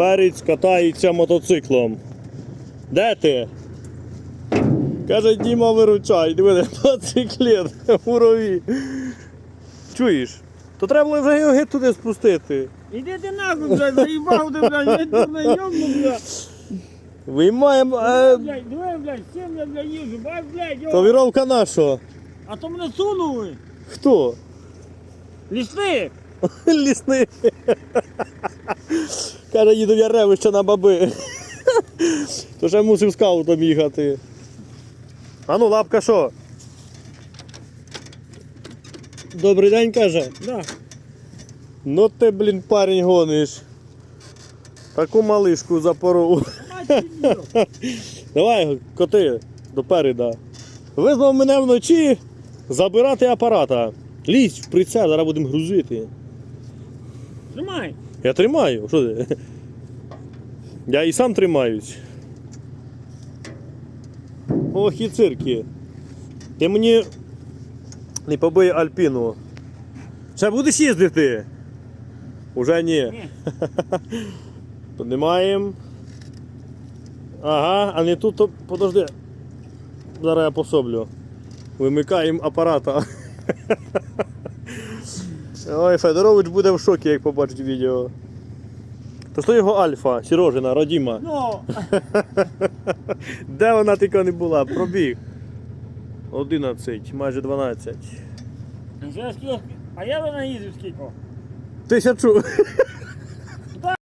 Перець катається мотоциклом. Де ти? Каже, Діма, виручай, диви, мотоциклет рові. Чуєш? То треба було вже його туди спустити. Іди ти нахуй, блядь, заїбав ти, блядь, я тебе йомну, блядь. Виймаємо. Е, Блядь, диви, блядь, з я, блядь, їжу, бач, блядь, йо. то віровка нашого. А то мене сунули. Хто? Лісник. Лісний. Каже, їду в Яревище на баби. То ще мусив скаутом їхати. А ну, лапка що? Добрий день, каже. Да. Ну ти, блін, парень гониш. Таку малишку запоров. Давай, коти, допереда. Визвав мене вночі забирати апарата. Лізь в прицеп, зараз будемо грузити. Тримай. Я тримаю. Що ти? Я і сам тримаюсь. Ох і цирки. Ти мені не побий Альпіну. Ще будеш їздити? Уже ні. Ні. Піднімаємо. Ага, а не тут, то подожди. Зараз я пособлю. Вимикаємо апарата. Ой, Федорович буде в шокі, як побачить відео. То що його Альфа, Сірожина, Родіма. Ну, Де вона тільки не була? Пробіг. 11, майже 12. вже скільки. А я би наїздив скільки. Тисячу.